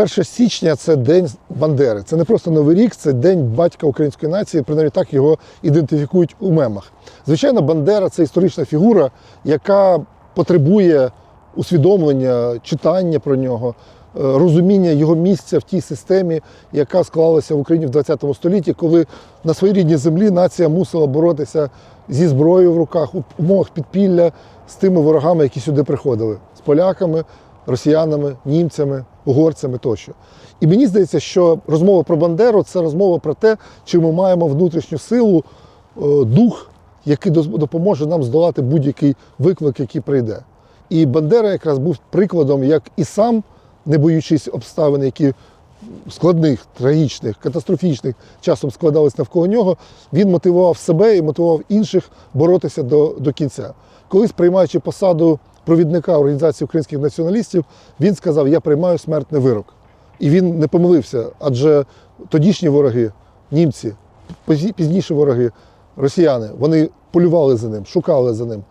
1 січня це день Бандери. Це не просто новий рік, це день батька української нації. Принаймні так його ідентифікують у мемах. Звичайно, Бандера це історична фігура, яка потребує усвідомлення, читання про нього, е, розуміння його місця в тій системі, яка склалася в Україні в ХХ столітті, коли на своїй рідній землі нація мусила боротися зі зброєю в руках у умовах підпілля з тими ворогами, які сюди приходили, з поляками, росіянами, німцями, угорцями тощо. І мені здається, що розмова про Бандеру це розмова про те, чи ми маємо внутрішню силу, е, дух, який допоможе нам здолати будь-який виклик, який прийде. І Бандера якраз був прикладом, як і сам, не боючись обставин, які складних, трагічних, катастрофічних часом складались навколо нього, він мотивував себе і мотивував інших боротися до, до кінця. Колись, приймаючи посаду провідника організації українських націоналістів, він сказав: Я приймаю смертний вирок. І він не помилився, адже тодішні вороги, німці, пізніші вороги, росіяни, вони полювали за ним, шукали за ним.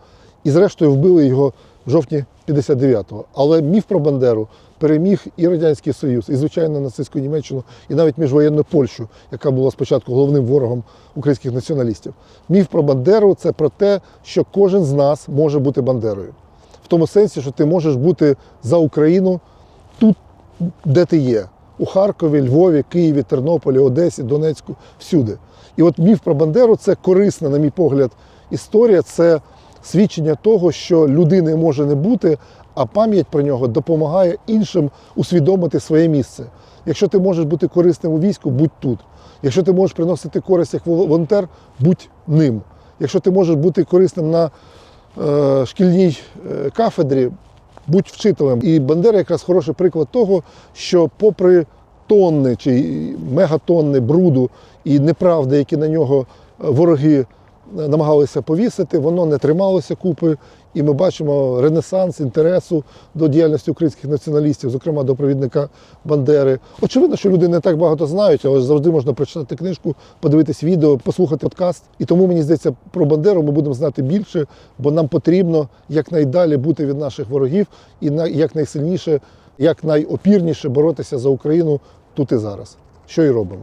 І зрештою вбили його в жовтні 59-го. Але міф про Бандеру переміг і Радянський Союз, і, звичайно, нацистську Німеччину, і навіть міжвоєнну Польщу, яка була спочатку головним ворогом українських націоналістів. Міф про Бандеру це про те, що кожен з нас може бути Бандерою. Тому сенсі, що ти можеш бути за Україну тут, де ти є. У Харкові, Львові, Києві, Тернополі, Одесі, Донецьку, всюди. І от міф про Бандеру це корисна, на мій погляд, історія. Це свідчення того, що людини може не бути, а пам'ять про нього допомагає іншим усвідомити своє місце. Якщо ти можеш бути корисним у війську, будь тут. Якщо ти можеш приносити користь як волонтер, будь ним. Якщо ти можеш бути корисним на шкільній е, кафедрі, будь вчителем. І Бандера якраз хороший приклад того, що попри тонни чи мегатонни бруду і неправди, які на нього е, вороги е, намагалися повісити, воно не трималося купи. І ми бачимо ренесанс інтересу до діяльності українських націоналістів, зокрема до провідника Бандери. Очевидно, що люди не так багато знають, але завжди можна прочитати книжку, подивитись відео, послухати подкаст. І тому мені здається, про Бандеру ми будемо знати більше, бо нам потрібно якнайдалі бути від наших ворогів і на- якнайсильніше, якнайопірніше боротися за Україну тут і зараз. Що і робимо.